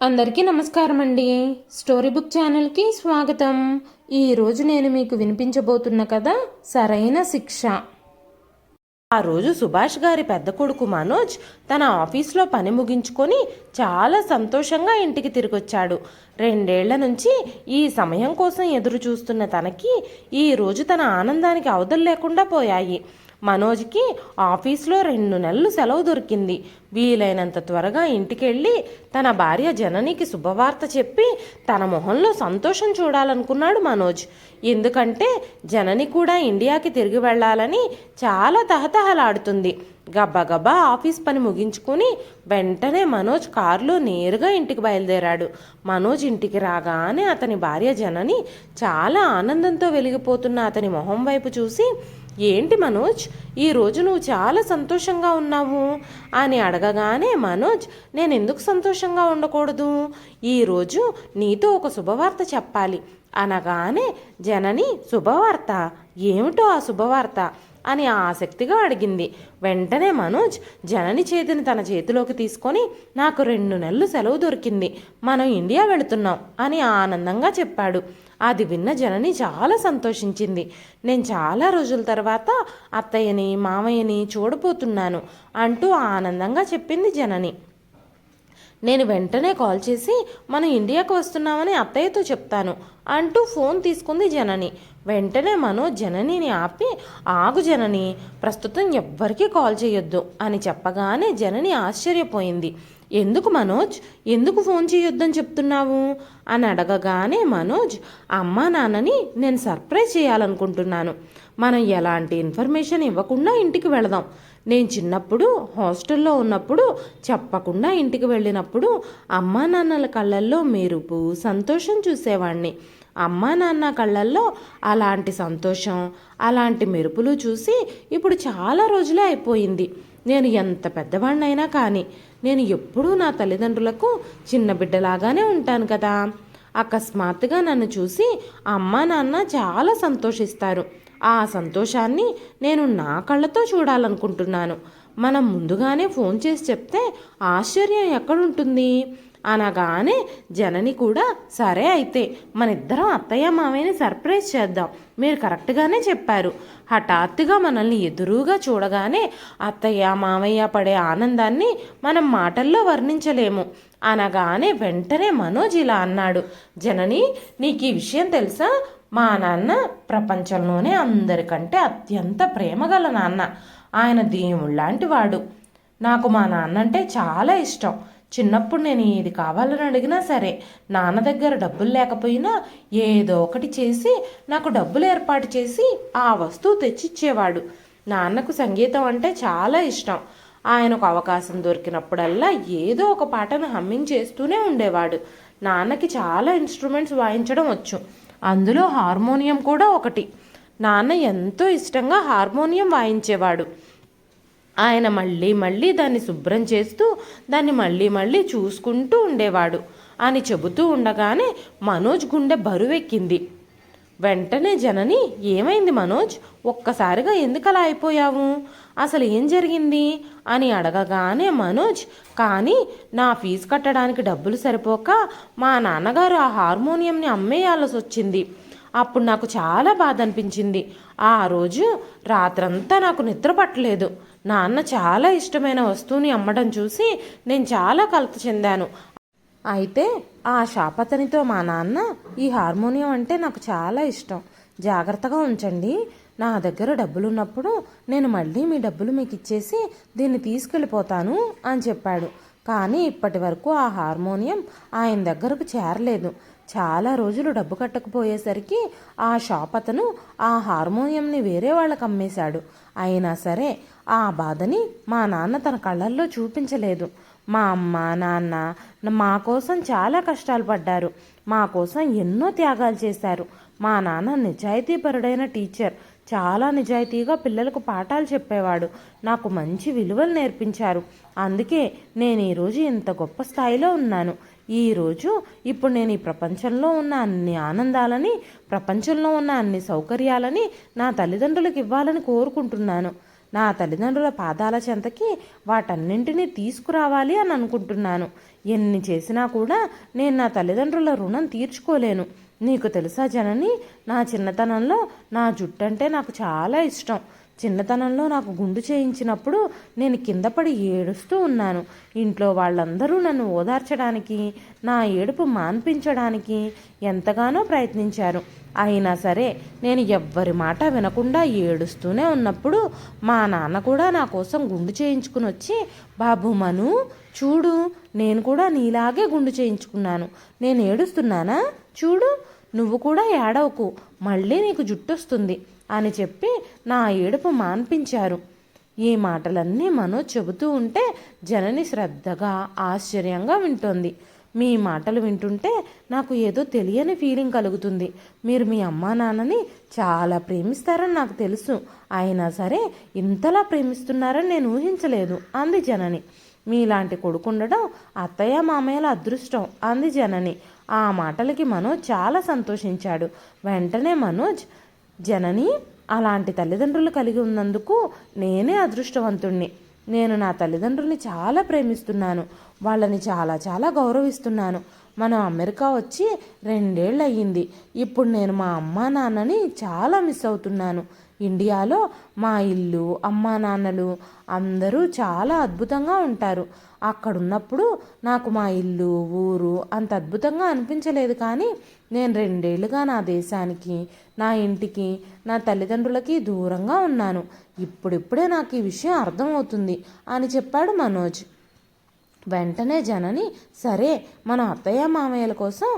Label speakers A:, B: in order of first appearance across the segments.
A: అందరికీ నమస్కారం అండి స్టోరీ బుక్ ఛానల్కి స్వాగతం. ఈరోజు నేను మీకు వినిపించబోతున్న కథ సరైన శిక్ష.
B: ఆ రోజు సుభాష్ గారి పెద్ద కొడుకు మనోజ్ తన ఆఫీస్లో పని ముగించుకొని చాలా సంతోషంగా ఇంటికి తిరిగొచ్చాడు. రెండేళ్ళ నుంచి ఈ సమయం కోసం ఎదురు చూస్తున్న తనకి ఈ రోజు తన ఆనందానికి అవధులు లేకుండా పోయాయి. మనోజ్కి ఆఫీస్లో రెండు నెలలు సెలవు దొరికింది. వీలైనంత త్వరగా ఇంటికెళ్ళి తన భార్య జననికి శుభవార్త చెప్పి తన మొహంలో సంతోషం చూడాలనుకున్నాడు మనోజ్. ఎందుకంటే జనని కూడా ఇండియాకి తిరిగి వెళ్ళాలని చాలా తహతహలాడుతుంది. గబ్బగబ్బా ఆఫీస్ పని ముగించుకుని వెంటనే మనోజ్ కారులో నేరుగా ఇంటికి బయలుదేరాడు. మనోజ్ ఇంటికి రాగానే అతని భార్య జనని చాలా ఆనందంతో వెలిగిపోతున్న అతని మొహం వైపు చూసి ఏంటి మనోజ్? ఈరోజు నువ్వు చాలా సంతోషంగా ఉన్నావు అని అడగగానే మనోజ్ నేను ఎందుకు సంతోషంగా ఉండకూడదు? ఈరోజు నీతో ఒక శుభవార్త చెప్పాలి అనగానే జనని శుభవార్త? ఏమిటో ఆ శుభవార్త? అని ఆసక్తిగా అడిగింది. వెంటనే మనోజ్ జనని చేతిని తన చేతిలోకి తీసుకొని నాకు రెండు నెలలు సెలవు దొరికింది. మనం ఇండియా వెళుతున్నాం అని ఆనందంగా చెప్పాడు. అది విన్న జనని చాలా సంతోషించింది. నేను చాలా రోజుల తర్వాత అత్తయ్యని మామయ్యని చూడబోతున్నాను అంటూ ఆనందంగా చెప్పింది జనని. నేను వెంటనే కాల్ చేసి మనం ఇండియాకు వస్తున్నామని అత్తయ్యతో చెప్తాను అంటూ ఫోన్ తీసుకుంది జనని. వెంటనే మనో జననిని ఆపి ఆగు జనని ప్రస్తుతం ఎవ్వరికీ కాల్ చేయొద్దు అని చెప్పగానే జనని ఆశ్చర్యపోయింది. ఎందుకు మనోజ్? ఎందుకు ఫోన్ చేయొద్దని చెప్తున్నావు? అని అడగగానే మనోజ్ అమ్మా నాన్నని నేను సర్ప్రైజ్ చేయాలనుకుంటున్నాను. మనం ఎలాంటి ఇన్ఫర్మేషన్ ఇవ్వకుండా ఇంటికి వెళదాం. నేను చిన్నప్పుడు హాస్టల్లో ఉన్నప్పుడు చెప్పకుండా ఇంటికి వెళ్ళినప్పుడు అమ్మా నాన్నల కళ్ళల్లో మెరుపు సంతోషం చూసేవాడిని అమ్మా నాన్న కళ్ళల్లో అలాంటి సంతోషం అలాంటి మెరుపులు చూసి ఇప్పుడు చాలా రోజులే అయిపోయింది. నేను ఎంత పెద్దవాడినైనా కానీ నేను ఎప్పుడూ నా తల్లిదండ్రులకు చిన్న బిడ్డలాగానే ఉంటాను కదా. అకస్మాత్తుగా నన్ను చూసి అమ్మా నాన్న చాలా సంతోషిస్తారు. ఆ సంతోషాన్ని నేను నా కళ్ళతో చూడాలనుకుంటున్నాను. మనం ముందుగానే ఫోన్ చేసి చెప్తే ఆశ్చర్యం ఎక్కడుంటుంది? అనగానే జనని కూడా సరే అయితే మన ఇద్దరం అత్తయ్య మామయ్యని సర్ప్రైజ్ చేద్దాం. మీరు కరెక్ట్గానే చెప్పారు. హఠాత్తుగా మనల్ని ఎదురుగా చూడగానే అత్తయ్య మామయ్య పడే ఆనందాన్ని మనం మాటల్లో వర్ణించలేము. అనగానే వెంటనే మనోజ్ ఇలా అన్నాడు జనని నీకు ఈ విషయం తెలుసా? మా నాన్న ప్రపంచంలోనే అందరికంటే అత్యంత ప్రేమగల నాన్న. ఆయన దేవుళ్ళాంటి వాడు నాకు మా నాన్న అంటే చాలా ఇష్టం. చిన్నప్పుడు నేను ఏది కావాలని అడిగినా సరే నాన్న దగ్గర డబ్బులు లేకపోయినా ఏదో ఒకటి చేసి నాకు డబ్బులు ఏర్పాటు చేసి ఆ వస్తువు తెచ్చిచ్చేవాడు. నాన్నకు సంగీతం అంటే చాలా ఇష్టం. ఆయనకు అవకాశం దొరికినప్పుడల్లా ఏదో ఒక పాటను హమ్మింగ్ చేస్తూనే ఉండేవాడు. నాన్నకి చాలా ఇన్స్ట్రుమెంట్స్ వాయించడం వచ్చు. అందులో హార్మోనియం కూడా ఒకటి. నాన్న ఎంతో ఇష్టంగా హార్మోనియం వాయించేవాడు. ఆయన మళ్ళీ మళ్ళీ దాన్ని శుభ్రం చేస్తూ దాన్ని మళ్ళీ మళ్ళీ చూసుకుంటూ ఉండేవాడు. అని చెబుతూ ఉండగానే మనోజ్ గుండె బరువెక్కింది. వెంటనే జనని ఏమైంది మనోజ్? ఒక్కసారిగా ఎందుకలా అయిపోయావు? అసలు ఏం జరిగింది? అని అడగగానే మనోజ్ కానీ నా ఫీజు కట్టడానికి డబ్బులు సరిపోక మా నాన్నగారు ఆ హార్మోనియంని అమ్మేయాల్సి వచ్చింది అప్పుడు నాకు చాలా బాధ అనిపించింది ఆ రోజు రాత్రంతా నాకు నిద్ర పట్టలేదు. నాన్న చాలా ఇష్టమైన వస్తువుని అమ్మడం చూసి నేను చాలా కలత చెందాను. అయితే ఆ షాపతనితో మా నాన్న ఈ హార్మోనియం అంటే నాకు చాలా ఇష్టం. జాగ్రత్తగా ఉంచండి. నా దగ్గర డబ్బులు ఉన్నప్పుడు నేను మళ్ళీ మీ డబ్బులు మీకు ఇచ్చేసి దీన్ని తీసుకెళ్ళిపోతాను అని చెప్పాడు. కానీ ఇప్పటి వరకు ఆ హార్మోనియం ఆయన దగ్గరకు చేరలేదు. చాలా రోజులు డబ్బు కట్టకపోయేసరికి ఆ షాప్ అతను ఆ హార్మోనియంని వేరే వాళ్ళకి అమ్మేశాడు. అయినా సరే ఆ బాధని మా నాన్న తన కళ్ళల్లో చూపించలేదు. మా అమ్మ నాన్న మా కోసం చాలా కష్టాలు పడ్డారు. మా కోసం ఎన్నో త్యాగాలు చేశారు. మా నాన్న నిజాయితీపరుడైన టీచర్. చాలా నిజాయితీగా పిల్లలకు పాఠాలు చెప్పేవాడు. నాకు మంచి విలువలు నేర్పించారు. అందుకే నేను ఈరోజు ఇంత గొప్ప స్థాయిలో ఉన్నాను. ఈరోజు ఇప్పుడు నేను ఈ ప్రపంచంలో ఉన్న అన్ని ఆనందాలని ప్రపంచంలో ఉన్న అన్ని సౌకర్యాలని నా తల్లిదండ్రులకు ఇవ్వాలని కోరుకుంటున్నాను. నా తల్లిదండ్రుల పాదాల చెంతకి వాటన్నింటినీ తీసుకురావాలి అని అనుకుంటున్నాను. ఎన్ని చేసినా కూడా నేను నా తల్లిదండ్రుల రుణం తీర్చుకోలేను. నీకు తెలుసా జనని? నా చిన్నతనంలో నా జుట్టు అంటే నాకు చాలా ఇష్టం. చిన్నతనంలో నాకు గుండు చేయించినప్పుడు నేను కింద పడి ఏడుస్తూ ఉన్నాను. ఇంట్లో వాళ్ళందరూ నన్ను ఓదార్చడానికి నా ఏడుపు మాన్పించడానికి ఎంతగానో ప్రయత్నించారు. అయినా సరే నేను ఎవ్వరి మాట వినకుండా ఏడుస్తూనే ఉన్నప్పుడు మా నాన్న కూడా నా కోసం గుండు చేయించుకుని వచ్చి బాబు మను చూడు నేను కూడా నీలాగే గుండు చేయించుకున్నాను. నేను ఏడుస్తున్నానా? చూడు నువ్వు కూడా ఏడవకు. మళ్ళీ నీకు జుట్టు వస్తుంది అని చెప్పి నా ఏడుపు మాన్పించారు. ఈ మాటలన్నీ మనోజ్ చెబుతూ ఉంటే జనని శ్రద్ధగా ఆశ్చర్యంగా వింటోంది. మీ మాటలు వింటుంటే నాకు ఏదో తెలియని ఫీలింగ్ కలుగుతుంది. మీరు మీ అమ్మా నాన్నని చాలా ప్రేమిస్తారని నాకు తెలుసు. అయినా సరే ఇంతలా ప్రేమిస్తున్నారని నేను ఊహించలేదు అంది జనని. మీలాంటి కొడుకుండడం అత్తయ్య మామయ్యల అదృష్టం అంది జనని. ఆ మాటలకి మనోజ్ చాలా సంతోషించాడు. వెంటనే మనోజ్ జనని అలాంటి తల్లిదండ్రులు కలిగి ఉన్నందుకు నేనే అదృష్టవంతుణ్ణి. నేను నా తల్లిదండ్రుల్ని చాలా ప్రేమిస్తున్నాను. వాళ్ళని చాలా చాలా గౌరవిస్తున్నాను. మనం అమెరికా వచ్చి రెండేళ్ళు అయ్యింది ఇప్పుడు నేను మా అమ్మా నాన్నని చాలా మిస్ అవుతున్నాను. ఇండియాలో మా ఇల్లు అమ్మా నాన్నలు అందరూ చాలా అద్భుతంగా ఉంటారు. అక్కడున్నప్పుడు నాకు మా ఇల్లు ఊరు అంత అద్భుతంగా అనిపించలేదు కానీ నేను రెండేళ్ళుగా నా దేశానికి నా ఇంటికి నా తల్లిదండ్రులకి దూరంగా ఉన్నాను. ఇప్పుడిప్పుడే నాకు ఈ విషయం అర్థమవుతుంది అని చెప్పాడు మనోజ్. వెంటనే జనని సరే మన అత్తయ్య మామయ్యల కోసం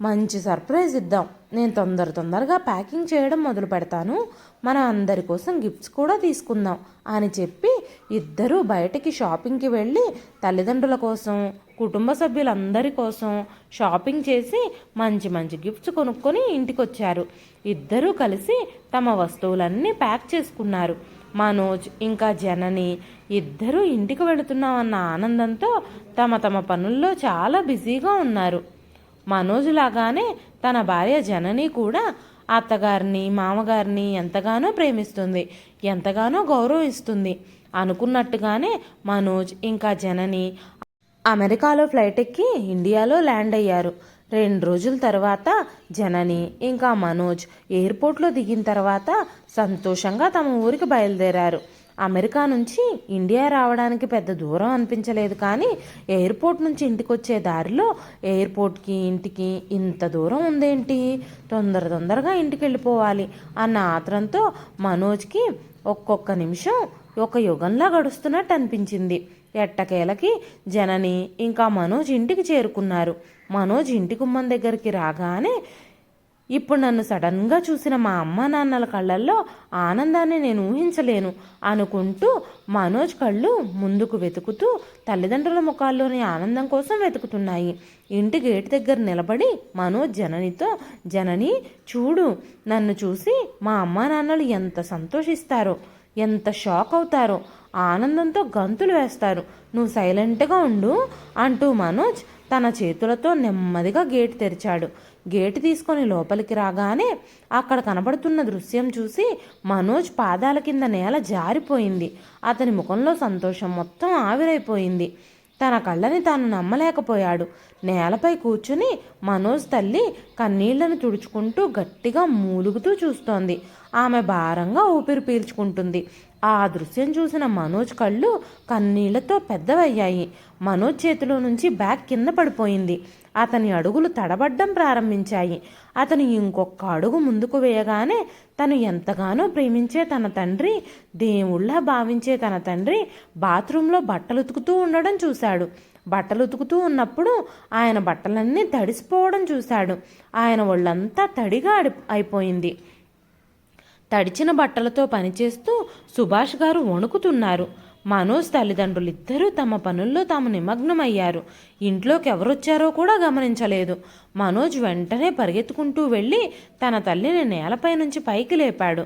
B: మంచి సర్ప్రైజ్ ఇద్దాం. నేను తొందర తొందరగా ప్యాకింగ్ చేయడం మొదలు పెడతాను. మన అందరి కోసం గిఫ్ట్స్ కూడా తీసుకుందాం అని చెప్పి ఇద్దరూ బయటికి షాపింగ్కి వెళ్ళి తల్లిదండ్రుల కోసం కుటుంబ సభ్యులందరి కోసం షాపింగ్ చేసి మంచి మంచి గిఫ్ట్స్ కొనుక్కొని ఇంటికి వచ్చారు ఇద్దరూ కలిసి తమ వస్తువులన్నీ ప్యాక్ చేసుకున్నారు. మనోజ్ ఇంకా జనని ఇద్దరూ ఇంటికి వెళుతున్నామన్న ఆనందంతో తమ తమ పనుల్లో చాలా బిజీగా ఉన్నారు. మనోజ్ లాగానే తన భార్య జనని కూడా అత్తగారిని మామగారిని ఎంతగానో ప్రేమిస్తుంది ఎంతగానో గౌరవిస్తుంది. అనుకున్నట్టుగానే మనోజ్ ఇంకా జనని అమెరికాలో ఫ్లైట్ ఎక్కి ఇండియాలో ల్యాండ్ అయ్యారు. రెండు రోజుల తర్వాత జనని ఇంకా మనోజ్ ఎయిర్పోర్ట్లో దిగిన తర్వాత సంతోషంగా తమ ఊరికి బయలుదేరారు. అమెరికా నుంచి ఇండియా రావడానికి పెద్ద దూరం అనిపించలేదు. కానీ ఎయిర్పోర్ట్ నుంచి ఇంటికి వచ్చే దారిలో ఎయిర్పోర్ట్కి ఇంటికి ఇంత దూరం ఉందేంటి? తొందర తొందరగా ఇంటికి వెళ్ళిపోవాలి అన్న ఆత్రంతో మనోజ్కి ఒక్కొక్క నిమిషం ఒక యుగంలా గడుస్తున్నట్టు అనిపించింది. ఎట్టకేలకి జనని ఇంకా మనోజ్ ఇంటికి చేరుకున్నారు. మనోజ్ ఇంటి గుమ్మం దగ్గరికి రాగానే ఇప్పుడు నన్ను సడన్గా చూసిన మా అమ్మ నాన్నల కళ్ళల్లో ఆనందాన్ని నేను ఊహించలేను అనుకుంటూ మనోజ్ కళ్ళు ముందుకు వెతుకుతూ తల్లిదండ్రుల ముఖాల్లోని ఆనందం కోసం వెతుకుతున్నాయి. ఇంటి గేటు దగ్గర నిలబడి మనోజ్ జననితో జనని చూడు నన్ను చూసి మా అమ్మ నాన్నలు ఎంత సంతోషిస్తారో ఎంత షాక్ అవుతారో ఆనందంతో గంతులు వేస్తారు. నువ్వు సైలెంట్గా ఉండు అంటూ మనోజ్ తన చేతులతో నెమ్మదిగా గేటు తెరిచాడు. గేటు తీసుకొని లోపలికి రాగానే అక్కడ కనబడుతున్న దృశ్యం చూసి మనోజ్ పాదాల కింద నేల జారిపోయింది. అతని ముఖంలో సంతోషం మొత్తం ఆవిరైపోయింది. తన కళ్ళని తాను నమ్మలేకపోయాడు. నేలపై కూర్చుని మనోజ్ తల్లి కన్నీళ్ళను తుడుచుకుంటూ గట్టిగా మూలుగుతూ చూస్తోంది. ఆమె భారంగా ఊపిరి పీల్చుకుంటుంది. ఆ దృశ్యం చూసిన మనోజ్ కళ్ళు కన్నీళ్ళతో పెద్దవయ్యాయి. మనోజ్ చేతిలో నుంచి బ్యాగ్ కింద పడిపోయింది. అతని అడుగులు తడబడ్డం ప్రారంభించాయి. అతను ఇంకొక అడుగు ముందుకు వేయగానే తను ఎంతగానో ప్రేమించే తన తండ్రి దేవుళ్ళ భావించే తన తండ్రి బాత్రూంలో బట్టలు ఉతుకుతూ ఉండడం చూశాడు. బట్టలు ఉతుకుతూ ఉన్నప్పుడు ఆయన బట్టలన్నీ తడిసిపోవడం చూశాడు. ఆయన ఒళ్ళంతా తడిగా అడి అయిపోయింది. తడిచిన బట్టలతో పనిచేస్తూ సుభాష్ గారు వణుకుతున్నారు. మనోజ్ తల్లిదండ్రులు ఇద్దరూ తమ పనుల్లో తాము నిమగ్నమయ్యారు. ఇంట్లోకి ఎవరొచ్చారో కూడా గమనించలేదు. మనోజ్ వెంటనే పరిగెత్తుకుంటూ వెళ్ళి తన తల్లిని నేలపై నుంచి పైకి లేపాడు.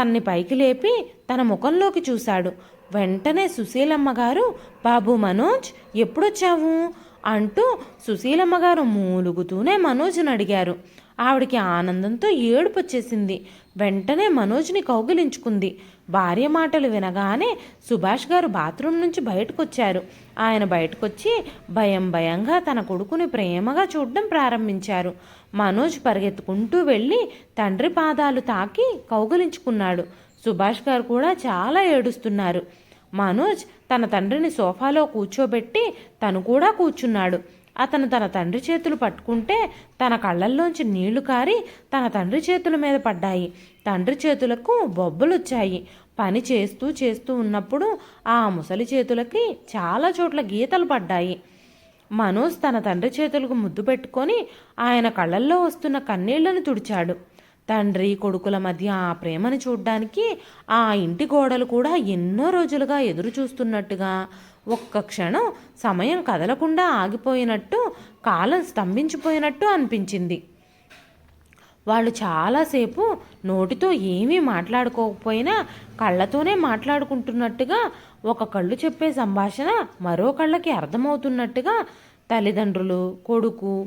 B: తన్ని పైకి లేపి తన ముఖంలోకి చూశాడు. వెంటనే సుశీలమ్మ గారు బాబు మనోజ్ ఎప్పుడొచ్చావు? అంటూ సుశీలమ్మ గారు మూలుగుతూనే మనోజ్ను అడిగారు. ఆవిడికి ఆనందంతో ఏడుపు వచ్చేసింది వెంటనే మనోజ్ని కౌగిలించుకుంది. భార్య మాటలు వినగానే సుభాష్ గారు బాత్రూమ్ నుంచి బయటకొచ్చారు. ఆయన బయటకొచ్చి భయం భయంగా తన కొడుకుని ప్రేమగా చూడడం ప్రారంభించారు. మనోజ్ పరిగెత్తుకుంటూ వెళ్ళి తండ్రి పాదాలు తాకి కౌగలించుకున్నాడు. సుభాష్ గారు కూడా చాలా ఏడుస్తున్నారు. మనోజ్ తన తండ్రిని సోఫాలో కూర్చోబెట్టి తను కూడా కూర్చున్నాడు. అతను తన తండ్రి చేతులు పట్టుకుంటే తన కళ్ళల్లోంచి నీళ్ళు కారి తన తండ్రి చేతుల మీద పడ్డాయి. తండ్రి చేతులకు బొబ్బలొచ్చాయి. పని చేస్తూ చేస్తూ ఉన్నప్పుడు ఆ ముసలి చేతులకి చాలా చోట్ల గీతలు పడ్డాయి. మనోజ్ తన తండ్రి చేతులకు ముద్దు పెట్టుకొని ఆయన కళ్ళల్లో వస్తున్న కన్నీళ్ళను తుడిచాడు. తండ్రి కొడుకుల మధ్య ఆ ప్రేమను చూడ్డానికి ఆ ఇంటి గోడలు కూడా ఎన్నో రోజులుగా ఎదురు చూస్తున్నట్టుగా ఒక్క క్షణం సమయం కదలకుండా ఆగిపోయినట్టు కాలం స్తంభించిపోయినట్టు అనిపించింది. వాళ్ళు చాలాసేపు నోటితో ఏమీ మాట్లాడుకోకపోయినా కళ్ళతోనే మాట్లాడుకుంటున్నట్టుగా ఒక కళ్ళు చెప్పే సంభాషణ మరో కళ్ళకి అర్థమవుతున్నట్టుగా తల్లిదండ్రులు కొడుకు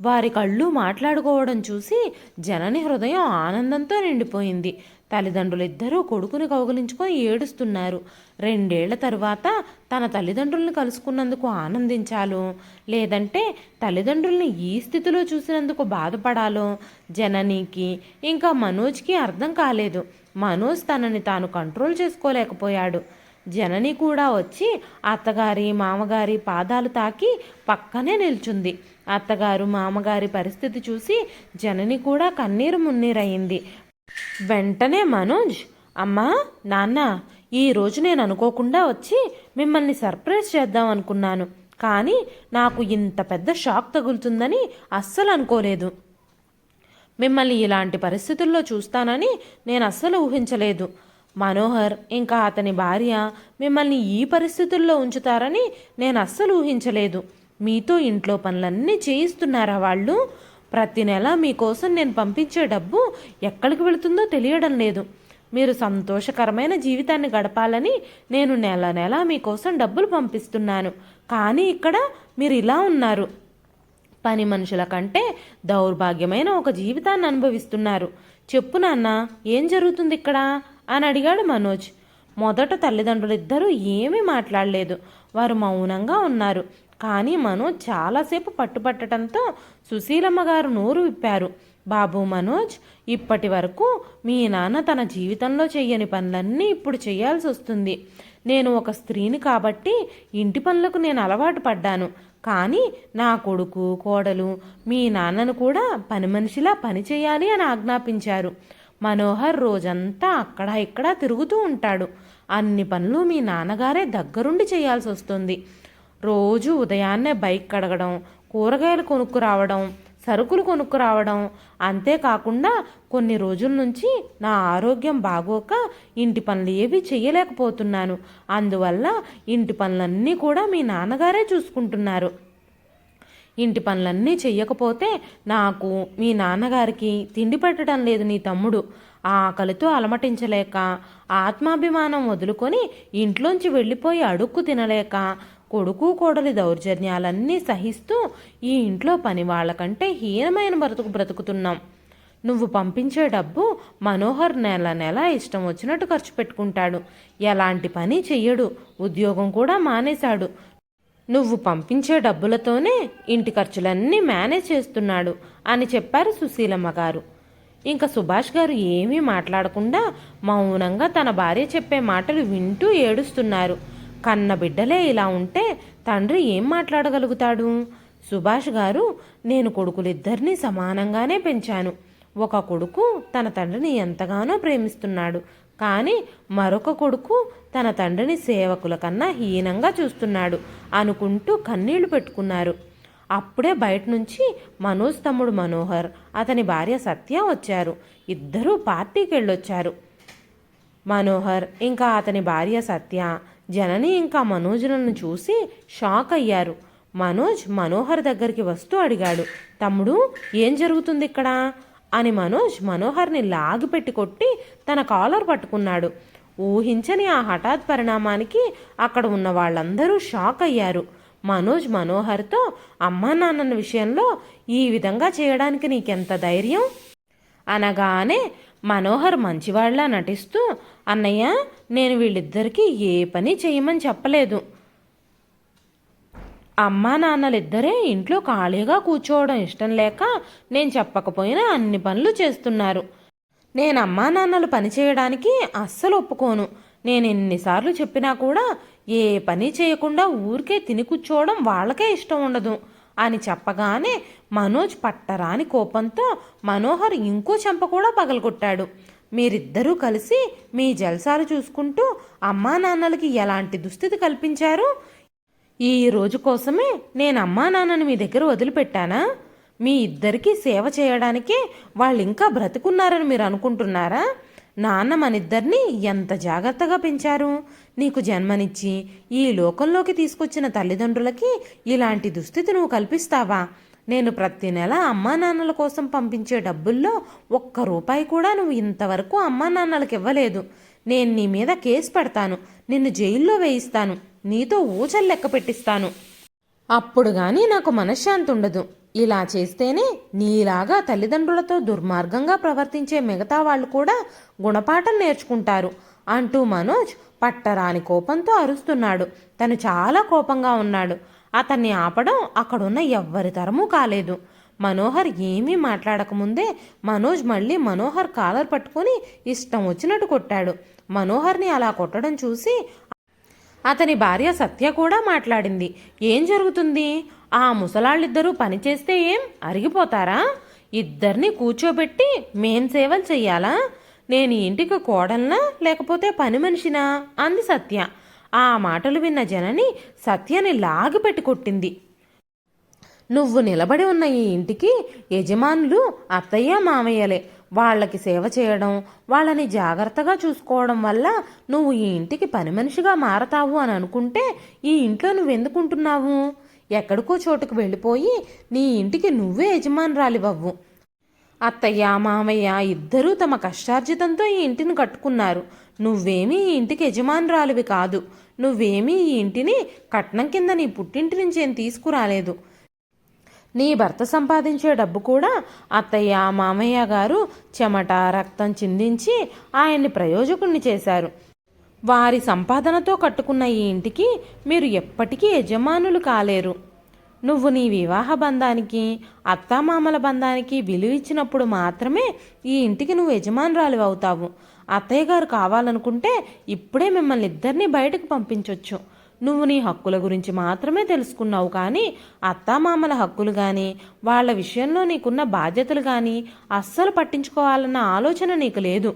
B: వారి కళ్ళు మాట్లాడుకోవడం చూసి జనని హృదయం ఆనందంతో నిండిపోయింది. తల్లిదండ్రులిద్దరూ కొడుకుని కౌగలించుకొని ఏడుస్తున్నారు. రెండేళ్ళ తరువాత తన తల్లిదండ్రుల్ని కలుసుకున్నందుకు ఆనందించాలో లేదంటే తల్లిదండ్రుల్ని ఈ స్థితిలో చూసినందుకు బాధపడాలో జననికి ఇంకా మనోజ్కి అర్థం కాలేదు. మనోజ్ తనని తాను కంట్రోల్ చేసుకోలేకపోయాడు. జనని కూడా వచ్చి అత్తగారి మామగారి పాదాలు తాకి పక్కనే నిల్చుంది. అత్తగారు మామగారి పరిస్థితి చూసి జనని కూడా కన్నీరు మున్నీరయింది. వెంటనే మనోజ్ అమ్మా నాన్న ఈరోజు నేను అనుకోకుండా వచ్చి మిమ్మల్ని సర్ప్రైజ్ చేద్దాం అనుకున్నాను. కానీ నాకు ఇంత పెద్ద షాక్ తగులుతుందని అస్సలు అనుకోలేదు. మిమ్మల్ని ఇలాంటి పరిస్థితుల్లో చూస్తానని నేను అస్సలు ఊహించలేదు. మనోహర్ ఇంకా అతని భార్య మిమ్మల్ని ఈ పరిస్థితుల్లో ఉంచుతారని నేను అస్సలు ఊహించలేదు. మీతో ఇంట్లో పనులన్నీ చేయిస్తున్నారా వాళ్ళు? ప్రతి నెల మీకోసం నేను పంపించే డబ్బు ఎక్కడికి వెళుతుందో తెలియడం లేదు. మీరు సంతోషకరమైన జీవితాన్ని గడపాలని నేను నెల నెల మీకోసం డబ్బులు పంపిస్తున్నాను. కానీ ఇక్కడ మీరు ఇలా ఉన్నారు. పని మనుషుల కంటే దౌర్భాగ్యమైన ఒక జీవితాన్ని అనుభవిస్తున్నారు. చెప్పు నాన్న ఏం జరుగుతుంది ఇక్కడ? అని అడిగాడు మనోజ్. మొదట తల్లిదండ్రులిద్దరూ ఏమీ మాట్లాడలేదు. వారు మౌనంగా ఉన్నారు. కానీ మనోజ్ చాలాసేపు పట్టుపట్టడంతో సుశీలమ్మ గారు నోరు విప్పారు. బాబు మనోజ్ ఇప్పటి వరకు మీ నాన్న తన జీవితంలో చెయ్యని పనులన్నీ ఇప్పుడు చేయాల్సి వస్తుంది. నేను ఒక స్త్రీని కాబట్టి ఇంటి పనులకు నేను అలవాటు పడ్డాను. కానీ నా కొడుకు కోడలు మీ నాన్నను కూడా పని మనిషిలా పని చేయాలి అని ఆజ్ఞాపించారు. మనోహర్ రోజంతా అక్కడ ఇక్కడ తిరుగుతూ ఉంటాడు. అన్ని పనులు మీ నాన్నగారే దగ్గరుండి చేయాల్సి వస్తుంది. రోజు ఉదయాన్నే బైక్ కడగడం కూరగాయలు కొనుక్కు రావడం సరుకులు కొనుక్కు రావడం అంతేకాకుండా కొన్ని రోజుల నుంచి నా ఆరోగ్యం బాగోక ఇంటి పనులు ఏవి చేయలేకపోతున్నాను అందువల్ల ఇంటి పనులన్నీ కూడా మీ నాన్నగారే చూసుకుంటున్నారు. ఇంటి పనులన్నీ చెయ్యకపోతే నాకు మీ నాన్నగారికి తిండి పెట్టడం లేదు నీ తమ్ముడు. ఆకలితో అలమటించలేక ఆత్మాభిమానం వదులుకొని ఇంట్లోంచి వెళ్ళిపోయి అడుక్కు తినలేక కొడుకు కోడలి దౌర్జన్యాలన్నీ సహిస్తూ ఈ ఇంట్లో పని వాళ్ళకంటే హీనమైన బ్రతుకు బ్రతుకుతున్నాం. నువ్వు పంపించే డబ్బు మనోహర్ నెల నెల ఇష్టం వచ్చినట్టు ఖర్చు పెట్టుకుంటాడు. ఎలాంటి పని చెయ్యడు. ఉద్యోగం కూడా మానేశాడు. నువ్వు పంపించే డబ్బులతోనే ఇంటి ఖర్చులన్నీ మేనేజ్ చేస్తున్నాడు అని చెప్పారు సుశీలమ్మ గారు. ఇంకా సుభాష్ గారు ఏమీ మాట్లాడకుండా మౌనంగా తన భార్య చెప్పే మాటలు వింటూ ఏడుస్తున్నారు. కన్న బిడ్డలే ఇలా ఉంటే తండ్రి ఏం మాట్లాడగలుగుతాడు? సుభాష్ గారు నేను కొడుకులిద్దరినీ సమానంగానే పెంచాను. ఒక కొడుకు తన తండ్రిని ఎంతగానో ప్రేమిస్తున్నాడు. కానీ మరొక కొడుకు తన తండ్రిని సేవకుల కన్నా హీనంగా చూస్తున్నాడు అనుకుంటూ కన్నీళ్ళు పెట్టుకున్నారు. అప్పుడే బయట నుంచి మనోజ్ తమ్ముడు మనోహర్ అతని భార్య సత్య వచ్చారు. ఇద్దరూ పార్టీకి వెళ్ళొచ్చారు మనోహర్ ఇంకా అతని భార్య సత్య జనని ఇంకా మనోజులను చూసి షాక్ అయ్యారు. మనోజ్ మనోహర్ దగ్గరికి వస్తూ అడిగాడు తమ్ముడు ఏం జరుగుతుంది ఇక్కడ? అని మనోజ్ మనోహర్ని లాగిపెట్టి కొట్టి తన కాలర్ పట్టుకున్నాడు. ఊహించని ఆ హఠాత్ పరిణామానికి అక్కడ ఉన్న వాళ్ళందరూ షాక్ అయ్యారు. మనోజ్ మనోహర్తో అమ్మా నాన్నన్న విషయంలో ఈ విధంగా చేయడానికి నీకెంత ధైర్యం? అనగానే మనోహర్ మంచివాళ్ళా నటిస్తూ అన్నయ్య నేను వీళ్ళిద్దరికీ ఏ పని చేయమని చెప్పలేదు. అమ్మా నాన్నలిద్దరే ఇంట్లో ఖాళీగా కూర్చోవడం ఇష్టం లేక నేను చెప్పకపోయినా అన్ని పనులు చేస్తున్నారు. నేను అమ్మా నాన్నలు పని చేయడానికి అస్సలు ఒప్పుకోను. నేను ఎన్నిసార్లు చెప్పినా కూడా ఏ పని చేయకుండా ఊరికే తిని కూర్చోవడం వాళ్ళకే ఇష్టం ఉండదు. అని చెప్పగానే మనోజ్ పట్టరాని కోపంతో మనోహర్ ఇంకో చెంప కూడా పగలగొట్టాడు. మీరిద్దరూ కలిసి మీ జల్సాలు చూసుకుంటూ అమ్మా నాన్నలకి ఎలాంటి దుస్థితి కల్పించారు? ఈ రోజు కోసమే నేను అమ్మా నాన్నని మీ దగ్గర వదిలిపెట్టానా? మీ ఇద్దరికీ సేవ చేయడానికే వాళ్ళు ఇంకా బ్రతికున్నారని మీరు అనుకుంటున్నారా? నాన్న మనిద్దరిని ఎంత జాగ్రత్తగా పెంచారు? నీకు జన్మనిచ్చి ఈ లోకంలోకి తీసుకొచ్చిన తల్లిదండ్రులకి ఇలాంటి దుస్థితి నువ్వు కల్పిస్తావా? నేను ప్రతి నెల అమ్మా నాన్నల కోసం పంపించే డబ్బుల్లో ఒక్క రూపాయి కూడా నువ్వు ఇంతవరకు అమ్మా నాన్నలకు ఇవ్వలేదు నేను నీ మీద కేసు పెడతాను. నిన్ను జైల్లో వేయిస్తాను. నీతో ఊచలు లెక్క పెట్టిస్తాను. అప్పుడు కానీ నాకు మనశ్శాంతి ఉండదు. ఇలా చేస్తేనే నీలాగా తల్లిదండ్రులతో దుర్మార్గంగా ప్రవర్తించే మిగతా వాళ్ళు కూడా గుణపాఠం నేర్చుకుంటారు. అంటూ మనోజ్ పట్టరాని కోపంతో అరుస్తున్నాడు. తను చాలా కోపంగా ఉన్నాడు. అతన్ని ఆపడం అక్కడున్న ఎవ్వరి తరమూ కాలేదు. మనోహర్ ఏమీ మాట్లాడకముందే మనోజ్ మళ్ళీ మనోహర్ కాలర్ పట్టుకొని ఇష్టం వచ్చినట్టు కొట్టాడు. మనోహర్ని అలా కొట్టడం చూసి అతని భార్య సత్య కూడా మాట్లాడింది. ఏం జరుగుతుంది? ఆ ముసలాళ్ళిద్దరూ పనిచేస్తే ఏం? అరిగిపోతారా? ఇద్దరిని కూర్చోబెట్టి మేం సేవలు చెయ్యాలా? నేను ఇంటికి కోడల్నా? లేకపోతే పని మనిషినా? అంది సత్య. ఆ మాటలు విన్న జనని సత్యని లాగిపెట్టి కొట్టింది. నువ్వు నిలబడి ఉన్న ఈ ఇంటికి యజమానులు అత్తయ్య మామయ్యలే. వాళ్ళకి సేవ చేయడం వాళ్ళని జాగ్రత్తగా చూసుకోవడం వల్ల నువ్వు ఈ ఇంటికి పని మనిషిగా మారతావు అని అనుకుంటే ఈ ఇంట్లో నువ్వెందుకుంటున్నావు? ఎక్కడికో చోటుకు వెళ్ళిపోయి నీ ఇంటికి నువ్వే యజమానురాలివవ్వు. అత్తయ్య మామయ్య ఇద్దరూ తమ కష్టార్జితంతో ఈ ఇంటిని కట్టుకున్నారు. నువ్వేమీ ఈ ఇంటికి యజమానురాలివి కాదు. నువ్వేమీ ఈ ఇంటిని కట్నం కింద నీ పుట్టింటి నుంచి ఏం తీసుకురాలేదు. నీ భర్త సంపాదించే డబ్బు కూడా అత్తయ్య మామయ్య గారు చెమట రక్తం చిందించి ఆయన్ని ప్రయోజకుణ్ణి చేశారు. వారి సంపాదనతో కట్టుకున్న ఈ ఇంటికి మీరు ఎప్పటికీ యజమానులు కాలేరు. నువ్వు నీ వివాహ బంధానికి అత్తామామల బంధానికి విలువ ఇచ్చినప్పుడు మాత్రమే ఈ ఇంటికి నువ్వు యజమానురాలు అవుతావు. అత్తయ్య గారు కావాలనుకుంటే ఇప్పుడే మిమ్మల్ని ఇద్దరిని బయటకు పంపించవచ్చు నువ్వు నీ హక్కుల గురించి మాత్రమే తెలుసుకున్నావు కానీ అత్తామామల హక్కులు కానీ వాళ్ళ విషయంలో నీకున్న బాధ్యతలు కానీ అస్సలు పట్టించుకోవాలన్న ఆలోచన నీకు లేదు.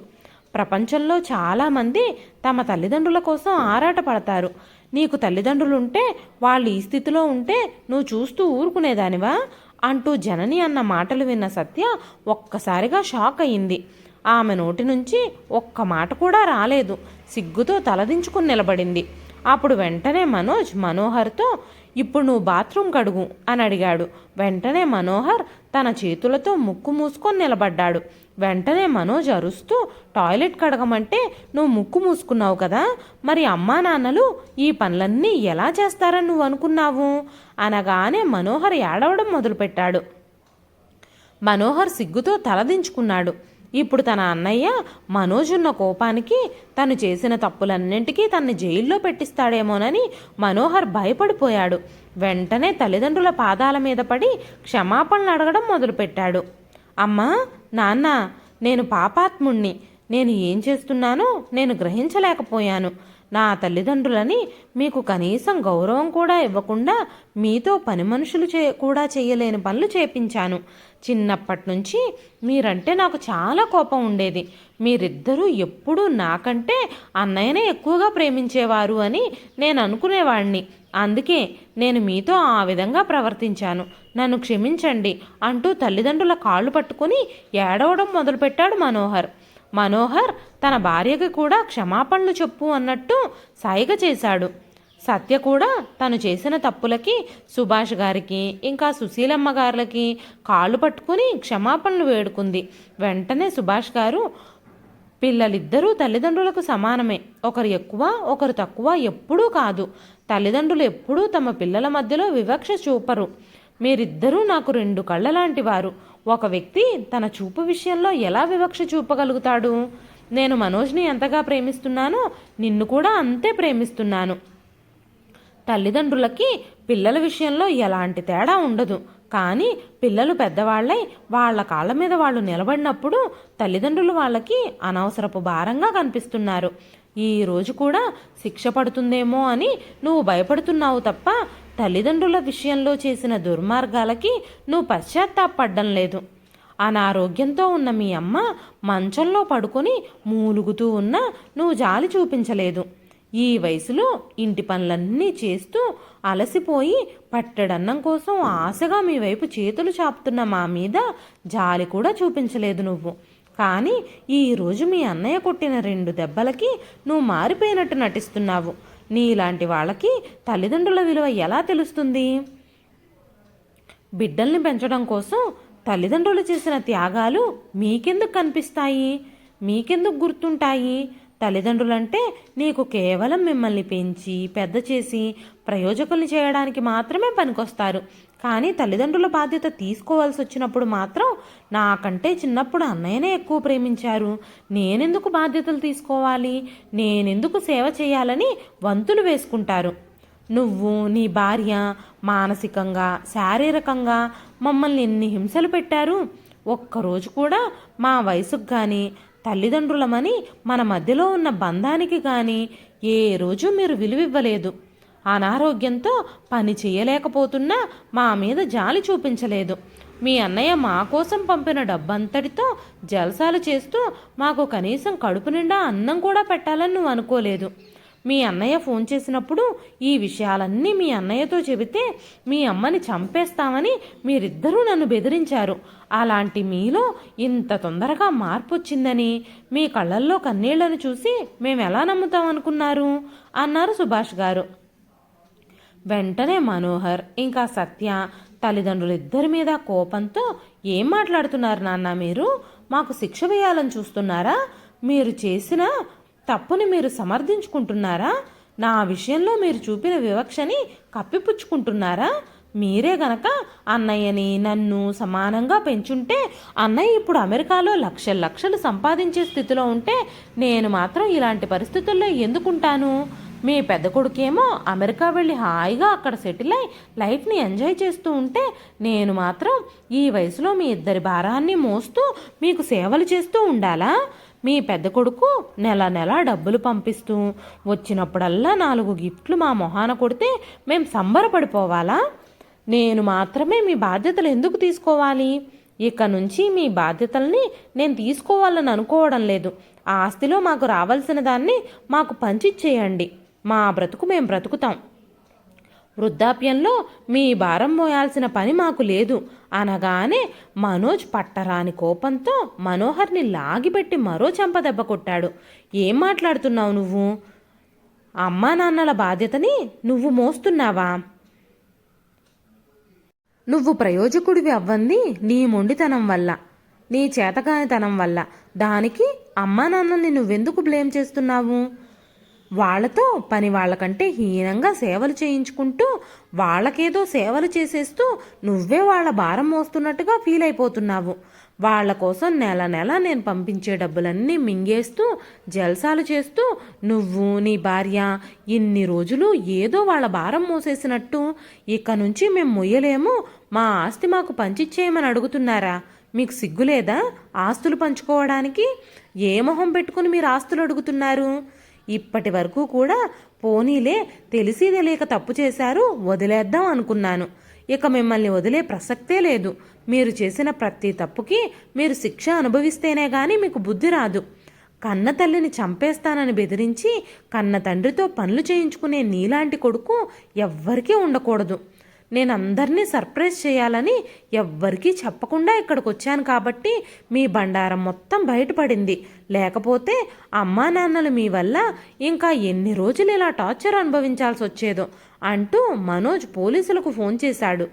B: ప్రపంచంలో చాలామంది తమ తల్లిదండ్రుల కోసం ఆరాటపడతారు. నీకు తల్లిదండ్రులుంటే వాళ్ళు ఈ స్థితిలో ఉంటే నువ్వు చూస్తూ ఊరుకునేదానివా? అంటూ జనని అన్న మాటలు విన్న సత్య ఒక్కసారిగా షాక్ అయింది ఆమె నోటి నుంచి ఒక్క మాట కూడా రాలేదు. సిగ్గుతో తలదించుకుని నిలబడింది. అప్పుడు వెంటనే మనోజ్ మనోహర్తో ఇప్పుడు నువ్వు బాత్రూమ్ కడుగు అని అడిగాడు. వెంటనే మనోహర్ తన చేతులతో ముక్కు మూసుకొని నిలబడ్డాడు. వెంటనే మనోజ్ అరుస్తూ టాయిలెట్ కడగమంటే నువ్వు ముక్కు మూసుకున్నావు కదా మరి అమ్మా నాన్నలు ఈ పనులన్నీ ఎలా చేస్తారని నువ్వు అనుకున్నావు? అనగానే మనోహర్ ఏడవడం మొదలుపెట్టాడు. మనోహర్ సిగ్గుతో తలదించుకున్నాడు. ఇప్పుడు తన అన్నయ్య మనోజ్ ఉన్న కోపానికి తను చేసిన తప్పులన్నింటికీ తన్ని జైల్లో పెట్టిస్తాడేమోనని మనోహర్ భయపడిపోయాడు. వెంటనే తల్లిదండ్రుల పాదాల మీద పడి క్షమాపణలు అడగడం మొదలుపెట్టాడు. అమ్మా నాన్న నేను పాపాత్ముణ్ణి. నేను ఏం చేస్తున్నానో నేను గ్రహించలేకపోయాను. నా తల్లిదండ్రులని మీకు కనీసం గౌరవం కూడా ఇవ్వకుండా మీతో పని మనుషులు చే కూడా చేయలేని పనులు చేపించాను. చిన్నప్పటి నుంచి మీరంటే నాకు చాలా కోపం ఉండేది. మీరిద్దరూ ఎప్పుడూ నాకంటే అన్నయ్యనే ఎక్కువగా ప్రేమించేవారు అని నేను అనుకునేవాడిని అందుకే నేను మీతో ఆ విధంగా ప్రవర్తించాను. నన్ను క్షమించండి అంటూ తల్లిదండ్రుల కాళ్ళు పట్టుకుని ఏడవడం మొదలుపెట్టాడు మనోహర్. మనోహర్ తన భార్యకి కూడా క్షమాపణలు చెప్పు అన్నట్టు సాయిగ చేశాడు. సత్య కూడా తను చేసిన తప్పులకి సుభాష్ గారికి ఇంకా సుశీలమ్మ గారికి కాళ్ళు పట్టుకుని క్షమాపణలు వేడుకుంది. వెంటనే సుభాష్ గారు పిల్లలిద్దరూ తల్లిదండ్రులకు సమానమే. ఒకరు ఎక్కువ ఒకరు తక్కువ ఎప్పుడూ కాదు. తల్లిదండ్రులు ఎప్పుడూ తమ పిల్లల మధ్యలో వివక్ష చూపరు. మీరిద్దరూ నాకు రెండు కళ్ళ లాంటి వారు ఒక వ్యక్తి తన చూపు విషయంలో ఎలా వివక్ష చూపగలుగుతాడు? నేను మనోజ్ని ఎంతగా ప్రేమిస్తున్నానో నిన్ను కూడా అంతే ప్రేమిస్తున్నాను. తల్లిదండ్రులకి పిల్లల విషయంలో ఎలాంటి తేడా ఉండదు. కానీ పిల్లలు పెద్దవాళ్ళై వాళ్ళ కాళ్ళ మీద వాళ్ళు నిలబడినప్పుడు తల్లిదండ్రులు వాళ్ళకి అనవసరపు భారంగా కనిపిస్తున్నారు. ఈ రోజు కూడా శిక్ష పడుతుందేమో అని నువ్వు భయపడుతున్నావు తప్ప తల్లిదండ్రుల విషయంలో చేసిన దుర్మార్గాలకి నువ్వు పశ్చాత్తాపడ్డం లేదు. అనారోగ్యంతో ఉన్న మీ అమ్మ మంచంలో పడుకొని మూలుగుతూ ఉన్నా నువ్వు జాలి చూపించలేదు. ఈ వయసులో ఇంటి పనులన్నీ చేస్తూ అలసిపోయి పట్టెడన్నం కోసం ఆశగా మీ వైపు చేతులు చాపుతున్న మా మీద జాలి కూడా చూపించలేదు నువ్వు. కానీ ఈరోజు మీ అన్నయ్య కొట్టిన రెండు దెబ్బలకి నువ్వు మారిపోయినట్టు నటిస్తున్నావు. నీలాంటి వాళ్ళకి తల్లిదండ్రుల విలువ ఎలా తెలుస్తుంది? బిడ్డల్ని పెంచడం కోసం తల్లిదండ్రులు చేసిన త్యాగాలు మీకెందుకు కనిపిస్తాయి? మీకెందుకు గుర్తుంటాయి? తల్లిదండ్రులంటే నీకు కేవలం మిమ్మల్ని పెంచి పెద్ద చేసి ప్రయోజకుల్ని చేయడానికి మాత్రమే పనికొస్తారు. కానీ తల్లిదండ్రుల బాధ్యత తీసుకోవాల్సి వచ్చినప్పుడు మాత్రం నాకంటే చిన్నప్పుడు అన్నయ్యనే ఎక్కువ ప్రేమించారు. నేనెందుకు బాధ్యతలు తీసుకోవాలి? నేనెందుకు సేవ చేయాలని వంతులు వేసుకుంటారు. నువ్వు నీ భార్య మానసికంగా శారీరకంగా మమ్మల్ని ఎన్ని హింసలు పెట్టారు? ఒక్కరోజు కూడా మా వయసుకు కానీ తల్లిదండ్రులమని మన మధ్యలో ఉన్న బంధానికి కానీ ఏ రోజు మీరు విలువివ్వలేదు. అనారోగ్యంతో పని చేయలేకపోతున్నా మా మీద జాలి చూపించలేదు. మీ అన్నయ్య మా కోసం పంపిన డబ్బంతటితో జలసాలు చేస్తూ మాకు కనీసం కడుపు నిండా అన్నం కూడా పెట్టాలని నువ్వు అనుకోలేదు. మీ అన్నయ్య ఫోన్ చేసినప్పుడు ఈ విషయాలన్నీ మీ అన్నయ్యతో చెబితే మీ అమ్మని చంపేస్తామని మీరిద్దరూ నన్ను బెదిరించారు. అలాంటి మీలో ఇంత తొందరగా మార్పు వచ్చిందని మీ కళ్ళల్లో కన్నీళ్ళను చూసి మేము ఎలా నమ్ముతాం అనుకున్నారు అన్నారు సుభాష్ గారు. వెంటనే మనోహర్ ఇంకా సత్య తల్లిదండ్రులు ఇద్దరి మీద కోపంతో ఏం మాట్లాడుతున్నారు నాన్న మీరు? మాకు శిక్ష వేయాలని చూస్తున్నారా? మీరు చేసిన తప్పుని మీరు సమర్థించుకుంటున్నారా? నా విషయంలో మీరు చూపిన వివక్షని కప్పిపుచ్చుకుంటున్నారా? మీరే గనక అన్నయ్యని నన్ను సమానంగా పెంచుంటే అన్నయ్య ఇప్పుడు అమెరికాలో లక్ష లక్షలు సంపాదించే స్థితిలో ఉంటే నేను మాత్రం ఇలాంటి పరిస్థితుల్లో ఎందుకుంటాను? మీ పెద్ద కొడుకేమో అమెరికా వెళ్ళి హాయిగా అక్కడ సెటిల్ అయి లైఫ్ని ఎంజాయ్ చేస్తూ ఉంటే నేను మాత్రం ఈ వయసులో మీ ఇద్దరి భారాన్ని మోస్తూ మీకు సేవలు చేస్తూ ఉండాలా? మీ పెద్ద కొడుకు నెల నెల డబ్బులు పంపిస్తూ వచ్చినప్పుడల్లా నాలుగు గిఫ్ట్లు మా మొహాన కొడితే మేము సంబరపడిపోవాలా? నేను మాత్రమే మీ బాధ్యతలు ఎందుకు తీసుకోవాలి? ఇక నుంచి మీ బాధ్యతల్ని నేను తీసుకోవాలని అనుకోవడం లేదు. ఆ ఆస్తిలో మాకు రావాల్సిన దాన్ని మాకు పంచిచ్చేయండి. మా బ్రతుకు మేం బ్రతుకుతాం. వృద్ధాప్యంలో మీ భారం మోయాల్సిన పని మాకు లేదు. అనగానే మనోజ్ పట్టరాని కోపంతో మనోహర్ని లాగిపెట్టి మరో చెంపదెబ్బ కొట్టాడు. ఏం మాట్లాడుతున్నావు నువ్వు? అమ్మా నాన్నల బాధ్యతని నువ్వు మోస్తున్నావా? నువ్వు ప్రయోజకుడివి అవ్వంది నీ మొండితనం వల్ల నీ చేతకానితనం వల్ల. దానికి అమ్మా నాన్నల్ని నువ్వెందుకు బ్లేమ్ చేస్తున్నావు? వాళ్ళతో పని వాళ్ళకంటే హీనంగా సేవలు చేయించుకుంటూ వాళ్ళకేదో సేవలు చేసేస్తూ నువ్వే వాళ్ళ భారం మోస్తున్నట్టుగా ఫీల్ అయిపోతున్నావు. వాళ్ళ కోసం నెల నెల నేను పంపించే డబ్బులన్నీ మింగేస్తూ జల్సాలు చేస్తూ నువ్వు నీ భార్య ఇన్ని రోజులు ఏదో వాళ్ళ భారం మోసేసినట్టు ఇక నుంచి మేము మొయ్యలేము మా ఆస్తి మాకు పంచిచ్చేయమని అడుగుతున్నారా? మీకు సిగ్గులేదా ఆస్తులు పంచుకోవడానికి? ఏ మొహం పెట్టుకుని మీరు ఆస్తులు అడుగుతున్నారు? ఇప్పటి వరకు కూడా పోనీలే తెలిసి తెలియక తప్పు చేశారు వదిలేద్దాం అనుకున్నాను. ఇక మిమ్మల్ని వదిలే ప్రసక్తే లేదు. మీరు చేసిన ప్రతి తప్పుకి మీరు శిక్ష అనుభవిస్తేనే కానీ మీకు బుద్ధి రాదు. కన్న తల్లిని చంపేస్తానని బెదిరించి కన్న తండ్రితో పనులు చేయించుకునే నీలాంటి కొడుకు ఎవ్వరికీ ఉండకూడదు. నేను అందరినీ సర్ప్రైజ్ చేయాలని ఎవ్వరికీ చెప్పకుండా ఇక్కడికి వచ్చాను కాబట్టి మీ బండారం మొత్తం బయటపడింది. లేకపోతే అమ్మా నాన్నలు మీ వల్ల ఇంకా ఎన్ని రోజులు ఇలా టార్చర్ అనుభవించాల్సి వచ్చేదో అంటూ మనోజ్ పోలీసులకు ఫోన్ చేశాడు.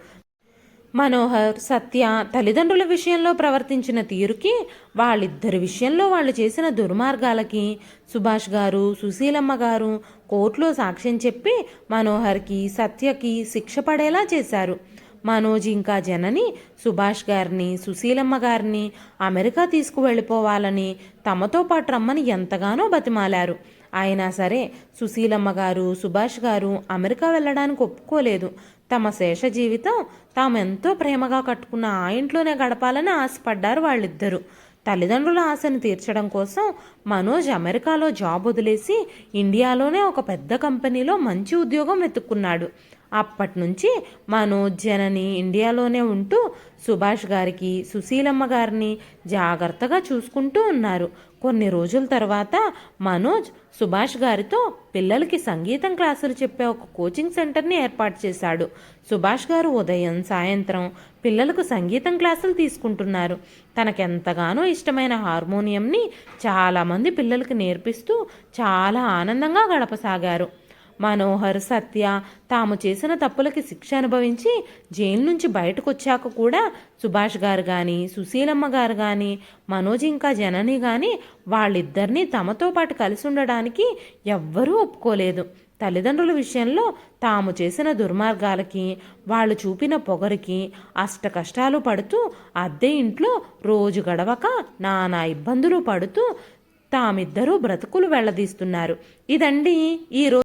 B: మనోహర్ సత్య తల్లిదండ్రుల విషయంలో ప్రవర్తించిన తీరుకి వాళ్ళిద్దరి విషయంలో వాళ్ళు చేసిన దుర్మార్గాలకి సుభాష్ గారు సుశీలమ్మ గారు కోర్టులో సాక్ష్యం చెప్పి మనోహర్కి సత్యకి శిక్ష పడేలా చేశారు. మనోజ్ ఇంకా జనని సుభాష్ గారిని సుశీలమ్మ గారిని అమెరికా తీసుకువెళ్ళిపోవాలని తమతో పాటు రమ్మని ఎంతగానో బతిమాలారు. అయినా సరే సుశీలమ్మ గారు సుభాష్ గారు అమెరికా వెళ్ళడానికి ఒప్పుకోలేదు. తమ శేష జీవితం తామెంతో ప్రేమగా కట్టుకున్న ఆ ఇంట్లోనే గడపాలని ఆశపడ్డారు వాళ్ళిద్దరూ. తల్లిదండ్రుల ఆశను తీర్చడం కోసం మనోజ్ అమెరికాలో జాబ్ వదిలేసి ఇండియాలోనే ఒక పెద్ద కంపెనీలో మంచి ఉద్యోగం వెతుక్కున్నాడు. అప్పటి నుంచి మనోజ్ జనని ఇండియాలోనే ఉంటూ సుభాష్ గారికి సుశీలమ్మ గారిని జాగ్రత్తగా చూసుకుంటూ ఉన్నారు. కొన్ని రోజుల తర్వాత మనోజ్ సుభాష్ గారితో పిల్లలకి సంగీతం క్లాసులు చెప్పే ఒక కోచింగ్ సెంటర్ని ఏర్పాటు చేశాడు. సుభాష్ గారు ఉదయం సాయంత్రం పిల్లలకు సంగీతం క్లాసులు తీసుకుంటున్నారు. తనకెంతగానో ఇష్టమైన హార్మోనియంని చాలామంది పిల్లలకి నేర్పిస్తూ చాలా ఆనందంగా గడపసాగారు. మనోహర్ సత్య తాము చేసిన తప్పులకి శిక్ష అనుభవించి జైలు నుంచి బయటకు వచ్చాక కూడా సుభాష్ గారు కానీ సుశీలమ్మ గారు కానీ మనోజ్ ఇంకా జనని కానీ వాళ్ళిద్దరినీ తమతో పాటు కలిసి ఉండడానికి ఎవ్వరూ ఒప్పుకోలేదు. తల్లిదండ్రుల విషయంలో తాము చేసిన దుర్మార్గాలకి వాళ్ళు చూపిన పొగరికి అష్ట కష్టాలు పడుతూ అద్దె ఇంట్లో రోజు గడవక నానా ఇబ్బందులు పడుతూ తామిద్దరూ బ్రతుకులు వెళ్ళదీస్తున్నారు. ఇదండి ఈ రోజు